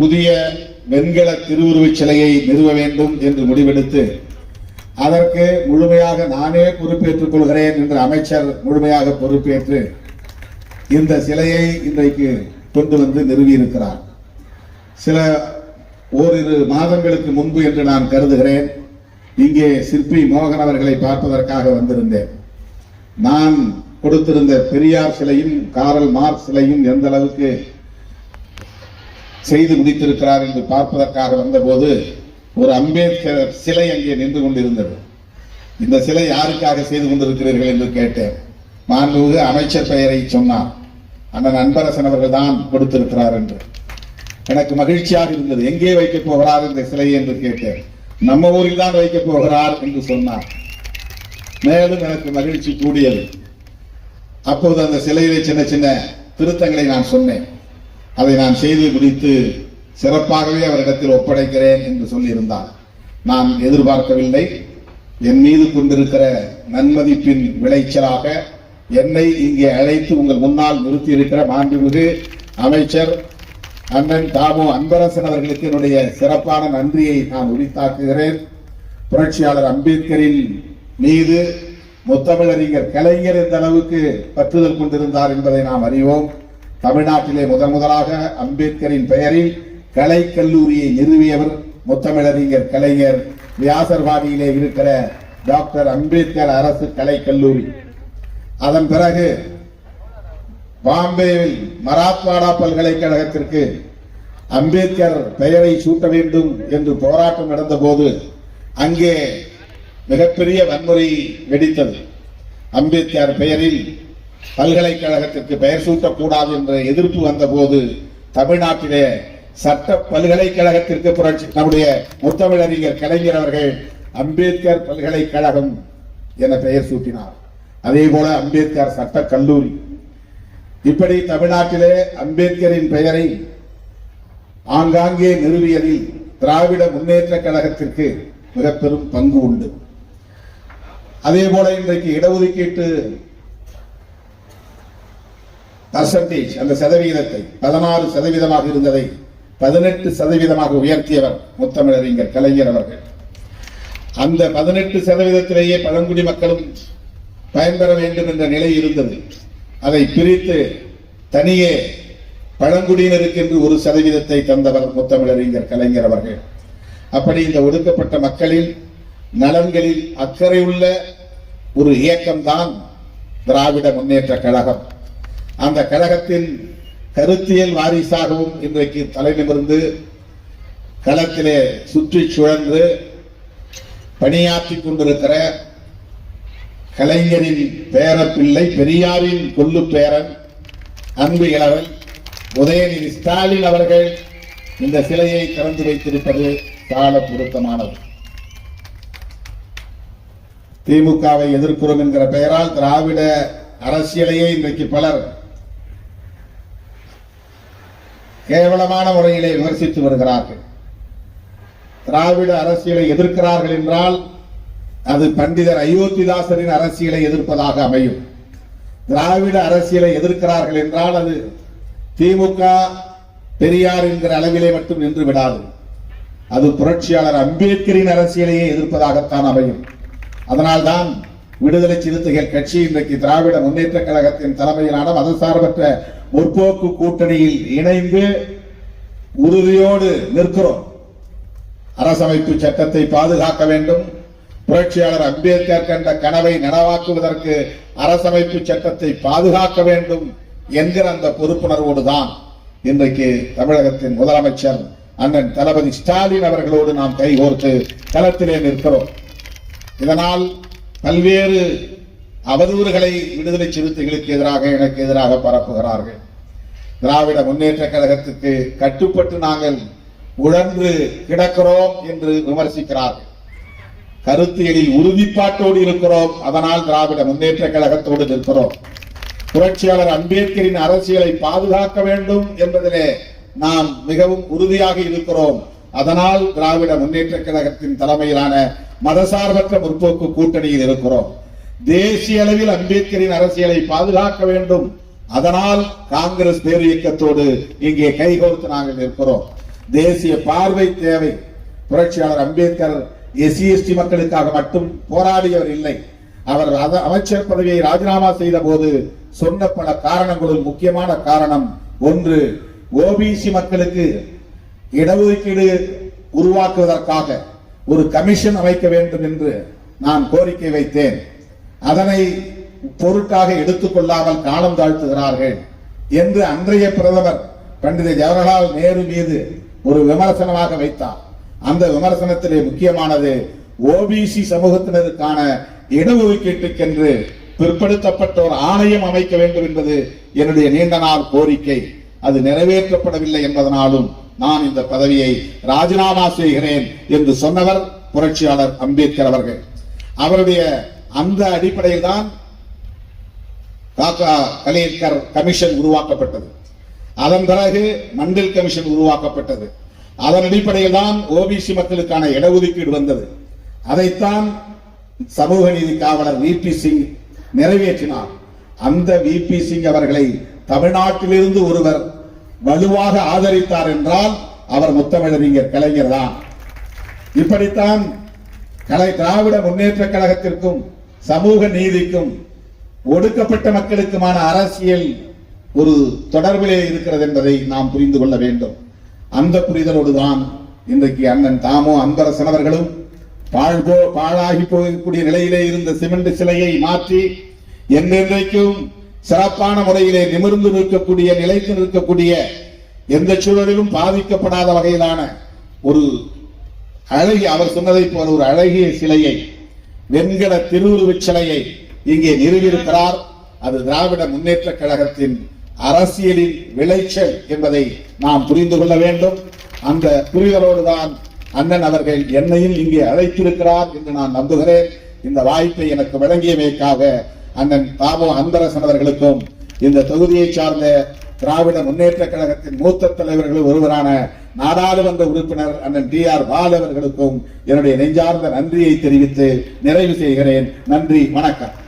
புதிய வெண்கல திருவுருவச் சிலையை நிறுவ வேண்டும் என்று முடிவெடுத்து அதற்கு முழுமையாக நானே பொறுப்பேற்றுக் கொள்கிறேன் என்று அமைச்சர் முழுமையாக பொறுப்பேற்று இந்த சிலையை இன்றைக்கு கொண்டு வந்து நிறுவியிருக்கிறார். சில ஓரிரு மாதங்களுக்கு முன்பு என்று நான் கருதுகிறேன். இங்கே சிற்பி மோகன் அவர்களை பார்ப்பதற்காக வந்திருந்தேன். நான் கொடுத்திருந்த பெரியார் சிலையும் காரல் மார்க் சிலையும் எந்த அளவுக்கு செய்து முடித்திருக்கிறார் என்று பார்ப்பதற்காக வந்தபோது ஒரு அம்பேத்கர் சிலை அங்கே நின்று கொண்டிருந்தது. இந்த சிலை யாருக்காக செய்து கொண்டிருக்கிறீர்கள் என்று கேட்டேன். மாண்புமிகு அமைச்சர் பெயரை சொன்னார். அண்ணன் அன்பரசன் அவர்கள் தான் கொடுத்திருக்கிறார் என்று. எனக்கு மகிழ்ச்சியாக இருந்தது. எங்கே வைக்கப் போகிறார் இந்த சிலை என்று கேட்டேன். நம்ம ஊரில் தான் வைக்கப் போகிறார் என்று சொன்னார். மேலும் எனக்கு மகிழ்ச்சி கூடியது. அப்போது அந்த சிலையிலே சின்ன சின்ன திருத்தங்களை நான் சொன்னேன். அதை நான் செய்து முடித்து சிறப்பாகவே அவரிடத்தில் ஒப்படைக்கிறேன் என்று சொல்லியிருந்தார். நான் எதிர்பார்க்கவில்லை. என் மீது கொண்டிருக்கிற நன்மதிப்பின் விளைச்சலாக என்னை இங்கே அழைத்து உங்கள் முன்னால் நிறுத்தியிருக்கிற மாண்புமிகு அமைச்சர் அண்ணன் தாமு அன்பரசன் அவர்களுக்கு என்னுடைய சிறப்பான நன்றியை நான் உரித்தாக்குகிறேன். புரட்சியாளர் அம்பேத்கரின் மீது முத்தமிழறிஞர் கலைஞர் எந்த அளவுக்கு பற்றுதல் கொண்டிருந்தார் என்பதை நாம் அறிவோம். தமிழ்நாட்டிலே முதன் முதலாக அம்பேத்கரின் பெயரில் கலை கல்லூரியை நிறுவியவர் முத்தமிழறிஞர் கலைஞர் வியாசர்வாடியிலே இருக்கிற டாக்டர் அம்பேத்கர் அரசு கலை கல்லூரி அதன் பிறகு பாம்பேவில் மராத்வாடா பல்கலைக்கழகத்திற்கு அம்பேத்கர் பெயரை சூட்ட வேண்டும் என்று போராட்டம் நடந்தபோது அங்கே மிகப்பெரிய வன்முறை வெடித்தது. அம்பேத்கர் பெயரில் பல்கலைக்கழகத்திற்கு பெயர் சூட்டக்கூடாது என்ற எதிர்ப்பு வந்தபோது தமிழ்நாட்டிலே சட்ட பல்கலைக்கழகத்திற்கு புரட்சி நம்முடைய முத்தமிழறிஞர் கலைஞர் அவர்கள் அம்பேத்கர் பல்கலைக்கழகம் என பெயர் சூட்டினார். அதே போல அம்பேத்கர் சட்ட கல்லூரி இப்படி தமிழ்நாட்டிலே அம்பேத்கரின் பெயரை ஆங்காங்கே நிறுவியதில் திராவிட முன்னேற்ற கழகத்திற்கு மிக பெரும் பங்கு உண்டு. அதே போல இன்றைக்கு இடஒதுக்கீட்டு பர்சன்டேஜ் அந்த சதவீதத்தை பதினாறு சதவீதமாக இருந்ததை பதினெட்டு சதவீதமாக உயர்த்தியவர் முத்தமிழறிஞர் கலைஞர் அவர்கள். அந்த பதினெட்டு சதவீதத்திலேயே பழங்குடி மக்களும் பயன்பெற வேண்டும் என்ற நிலை இருந்தது. அதை பிரித்து தனியே பழங்குடியினருக்கு என்று ஒரு சதவீதத்தை தந்தவர் முத்தமிழறிஞர் கலைஞர் அவர்கள். அப்படி இந்த ஒடுக்கப்பட்ட மக்களின் நலன்களில் அக்கறை உள்ள ஒரு இயக்கம்தான் திராவிட முன்னேற்ற கழகம். அந்த கழகத்தின் கருத்தியல் வாரிசாகவும் இன்றைக்கு தலைநிமிர்ந்து களத்திலே சுற்றி சுழன்று பணியாற்றிக் கொண்டிருக்கிற கலைஞரின் பேரப்பிள்ளை பெரியாரின் கொல்லு பேரன் அன்பு இளவல் உதயநிதி ஸ்டாலின் அவர்கள் இந்த சிலையை திறந்து வைத்திருப்பது கால பொருத்தமானது. திமுகவை எதிர்க்கிறோம் என்கிற பெயரால் திராவிட அரசியலையே இன்றைக்கு பலர் கேவலமான முறையிலே விமர்சித்து வருகிறார்கள். திராவிட அரசியலை எதிர்க்கிறார்கள் என்றால் அது பண்டிதர் அயோத்திதாசரின் அரசியலை எதிர்ப்பதாக அமையும். திராவிட அரசியலை எதிர்க்கிறார்கள் என்றால் அது திமுக பெரியார் என்கிற அளவிலே மட்டும் நின்று விடாது. அது புரட்சியாளர் அம்பேத்கரின் அரசியலையே எதிர்ப்பதாகத்தான் அமையும். அதனால்தான் விடுதலை சிறுத்தைகள் கட்சி இன்றைக்கு திராவிட முன்னேற்ற கழகத்தின் தலைமையிலான மதசார்பற்ற முற்போக்கு கூட்டணியில் இணைந்து உறுதியோடு நிற்கிறோம். அரசமைப்பு சட்டத்தை பாதுகாக்க வேண்டும். புரட்சியாளர் அம்பேத்கர் கண்ட கனவை நனவாக்குவதற்கு அரசமைப்பு சட்டத்தை பாதுகாக்க வேண்டும் என்கிற அந்த பொறுப்புணர்வோடு தான் இன்றைக்கு தமிழகத்தின் முதலமைச்சர் அண்ணன் தளபதி ஸ்டாலின் அவர்களோடு நாம் கைகோர்த்து களத்திலே நிற்கிறோம். இதனால் பல்வேறு அவதூறுகளை விடுதலை சிறுத்தைகளுக்கு எதிராக எனக்கு எதிராக பரப்புகிறார்கள். திராவிட முன்னேற்ற கழகத்துக்கு கட்டுப்பட்டு நாங்கள் உழன்று கிடக்கிறோம் என்று விமர்சிக்கிறார்கள். கருத்தியலில் உறுதிப்பாட்டோடு இருக்கிறோம் அதனால் திராவிட முன்னேற்ற கழகத்தோடு நிற்கிறோம். புரட்சியாளர் அம்பேத்கரின் அரசியலை பாதுகாக்க வேண்டும் என்பதிலே நாம் மிகவும் உறுதியாக இருக்கிறோம். அதனால் திராவிட முன்னேற்ற கழகத்தின் தலைமையிலான மதசார்பற்ற முற்போக்கு கூட்டணியில் இருக்கிறோம். தேசிய அளவில் அம்பேத்கரின் அரசியலை பாதுகாக்க வேண்டும். அதனால் காங்கிரஸ் பேர் இயக்கத்தோடு இங்கே கைகோர்த்து நாங்கள் நிற்கிறோம். தேசிய பார்வை தேவை. புரட்சியாளர் அம்பேத்கர் எஸ்சி எஸ்டி மக்களுக்காக மட்டும் போராடியவர் இல்லை. அவர் அத- அமைச்சர் பதவியை ராஜினாமா செய்த போது சொன்ன பல காரணங்களும் முக்கியமான காரணம் ஒன்று ஓபிசி மக்களுக்கு இடஒதுக்கீடு உருவாக்குவதற்காக. ஒரு கமிஷன் அமைக்க வேண்டும் என்று நான் கோரிக்கை வைத்தேன். அதனை பொருட்டாக எடுத்துக்கொள்ளாமல் காலம் தாழ்த்துகிறார்கள் என்று அன்றைய பிரதமர் பண்டித ஜவஹர்லால் நேரு மீது ஒரு விமர்சனமாக வைத்தார். அந்த விமர்சனத்திலே முக்கியமானது ஓபிசி சமூகத்தினருக்கான இடஒதுக்கீட்டுக்கென்று பிற்படுத்தப்பட்ட ஒரு ஆணையம் அமைக்க வேண்டும் என்பது என்னுடைய நீண்ட நாள் கோரிக்கை. அது நிறைவேற்றப்படவில்லை என்பதனாலும் நான் இந்த பதவியை ராஜினாமா செய்கிறேன் என்று சொன்னவர் புரட்சியாளர் அம்பேத்கர் அவர்கள். அவருடைய அந்த அடிப்படையில் தான் காக்கா கலேக்கர் கமிஷன் உருவாக்கப்பட்டது. அதன் பிறகு மண்டல் கமிஷன் உருவாக்கப்பட்டது. அதன் அடிப்படையில் தான் ஓபிசி மக்களுக்கான இடஒதுக்கீடு வந்தது. அதைத்தான் சமூக நீதி காவலர் விபி சிங் நிறைவேற்றினார். அந்த விபி சிங் அவர்களை தமிழ்நாட்டிலிருந்து ஒருவர் வலுவாக ஆதரித்தார் என்றால் அவர் முத்தமிழறிஞர் கலைஞர் தான். இப்படித்தான் கலை திராவிட முன்னேற்ற கழகத்திற்கும் சமூக நீதிக்கும் ஒடுக்கப்பட்ட மக்களுக்குமான அரசியல் ஒரு தொடர்பிலே இருக்கிறது என்பதை நாம் புரிந்து கொள்ள வேண்டும். அந்த புரிதலோடு தான் இன்றைக்கு அண்ணன் தாமோ அன்பரசன் அவர்களும் பாழ்போ பாழாகி போகக்கூடிய நிலையிலே இருந்த சிமெண்ட் சிலையை மாற்றி என்றென்றைக்கும் சிறப்பான முறையிலே நிமிர்ந்து நிற்கக்கூடிய நிலைத்து நிற்கக்கூடிய எந்த சூழலிலும் பாதிக்கப்படாத வகையிலான ஒரு அழகி அவர் சொன்னதைப் போல ஒரு அழகிய சிலையை வெண்கல திருவுருவச் சிலையை இங்கே நிறுவியிருக்கிறார். அது திராவிட முன்னேற்ற கழகத்தின் அரசியலின் விளைச்சல் என்பதை நாம் புரிந்து கொள்ள வேண்டும். அந்த புரிதலோடு தான் அண்ணன் அவர்கள் என்னையும் இங்கே அழைத்திருக்கிறார் என்று நான் நம்புகிறேன். இந்த வாய்ப்பை எனக்கு வழங்கியமைக்காக அண்ணன் தாமோ அந்தரசனவர்களுக்கும் இந்த தொகுதியை சார்ந்த திராவிட முன்னேற்ற கழகத்தின் மூத்த தலைவர்கள் ஒருவரான நாடாளுமன்ற உறுப்பினர் அண்ணன் டி ஆர் பால் அவர்களுக்கும் என்னுடைய நெஞ்சார்ந்த நன்றியை தெரிவித்து நிறைவு செய்கிறேன். நன்றி வணக்கம்.